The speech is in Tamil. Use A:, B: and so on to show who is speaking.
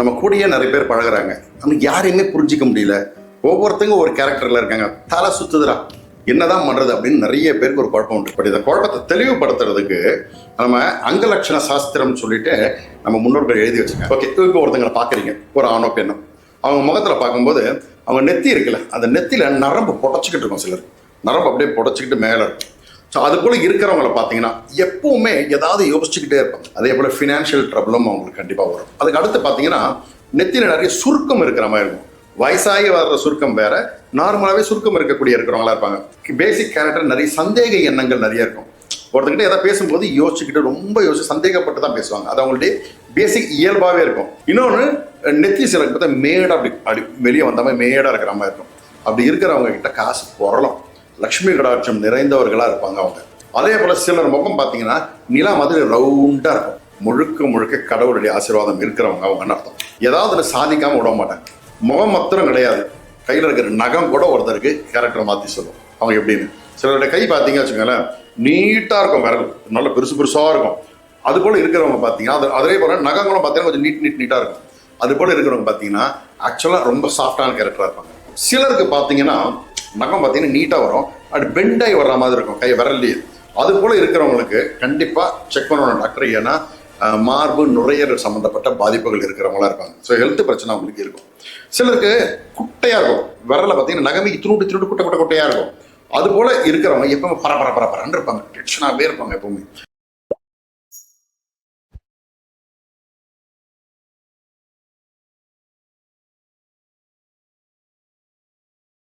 A: நம்ம கூடயே நிறைய பேர் பழகுறாங்க. நமக்கு யாரையுமே புரிஞ்சிக்க முடியல. ஒவ்வொருத்தங்க ஒரு கேரக்டர்ல இருக்காங்க. தலை சுத்துதுடா. என்னதான் பண்றது அப்படின்னு நிறைய பேருக்கு ஒரு குழப்பம் உண்டு. பட் இந்த குழப்பத்தை தெளிவுபடுத்துறதுக்கு நம்ம அங்கலட்சண சாஸ்திரம்னு சொல்லிட்டு நம்ம முன்னோர்கள் எழுதி வச்சிருக்கோம் ஓகே இப்போ ஒருத்தங்களை பார்க்குறீங்க. ஒரு ஆணோ பெண்ணோ. அவங்க முகத்துல பார்க்கும்போது அவங்க நெத்தி இருக்குல்ல அந்த நெத்தியில நரம்பு புடச்சிக்கிட்டு இருக்கும் சிலர். நரம்பு அப்படியே புடச்சிக்கிட்டு மேலே இருக்கும். ஸோ அது போல் இருக்கிறவங்கள பார்த்தீங்கன்னா எப்போவுமே ஏதாவது யோசிச்சுக்கிட்டே இருப்பாங்க. அதே போல் ஃபினான்ஷியல் ட்ரபிளும் அவங்களுக்கு கண்டிப்பாக வரும். அதுக்கு அடுத்து பார்த்தீங்கன்னா நெத்தியில் நிறைய சுருக்கம் இருக்கிற மாதிரி இருக்கும். வயசாகி வர்ற சுருக்கம் வேற நார்மலாகவே சுருக்கம் இருக்கக்கூடிய இருக்கிறவங்களா இருப்பாங்க. பேசிக் கேரக்டர் நிறைய சந்தேக எண்ணங்கள் நிறைய இருக்கும். ஒருத்தங்கிட்ட எதாவது பேசும்போது யோசிச்சுக்கிட்டு ரொம்ப யோசிச்சு சந்தேகப்பட்டு தான் பேசுவாங்க. அது அவங்களுடைய பேசிக் இயல்பாகவே இருக்கும். இன்னொன்று நெத்தி சிலருக்கு பார்த்தா மேடாக அப்படி அப்படி வெளியே வந்த மாதிரி மேடாக இருக்கிற மாதிரி இருக்கும். அப்படி இருக்கிறவங்க கிட்ட காசு புரளும் லக்ஷ்மி கடாட்சம் நிறைந்தவர்களாக இருப்பாங்க அவங்க. அதே போல் சிலர் முகம் பார்த்தீங்கன்னா நிலா மாதிரி ரவுண்டாக இருக்கும். முழுக்க முழுக்க கடவுளுடைய ஆசீர்வாதம் இருக்கிறவங்க அவங்க அர்த்தம்? ஏதாவது சாதிக்காமல் விட மாட்டாங்க. முகம் மாத்திரம் கிடையாது. கையில் இருக்கிற நகம் கூட ஒருத்தருக்கு கேரக்டர் மாற்றி சொல்லும். அவங்க எப்படின்னு. சிலருடைய கை பார்த்தீங்க வச்சுக்கோங்களேன் நீட்டாக இருக்கும் விரல். நல்ல பெருசு பெருசாக இருக்கும். அது போல் இருக்கிறவங்க பார்த்தீங்கன்னா அது அதே போல் நகங்களும் பார்த்தீங்கன்னா கொஞ்சம் நீட் நீட் நீட்டாக இருக்கும். அது போல் இருக்கிறவங்க பார்த்தீங்கன்னா ஆக்சுவலாக ரொம்ப சாஃப்டான கேரக்டராக இருப்பாங்க. சிலருக்கு பார்த்தீங்கன்னா நகம் பார்த்தீங்கன்னா நீட்டாக வரும். அது பெண்டாகி வர்ற மாதிரி இருக்கும். கை விரல்லையே அது போல் இருக்கிறவங்களுக்கு கண்டிப்பாக செக் பண்ணணும் டாக்டர் ஏன்னா மார்பு நுரையீரல் சம்மந்தப்பட்ட பாதிப்புகள் இருக்கிறவங்களா இருப்பாங்க. ஸோ ஹெல்த் பிரச்சனை அவங்களுக்கு இருக்கும். சிலருக்கு குட்டையாக இருக்கும். விரல பார்த்தீங்கன்னா நகமே இத்தினூட்டு இத்தினூட்டு குட்டை குட்டை குட்டையாக இருக்கும். அது போல் இருக்கிறவங்க எப்பவுமே பர பர இருப்பாங்க டென்ஷனாகவே இருப்பாங்க எப்பவுமே.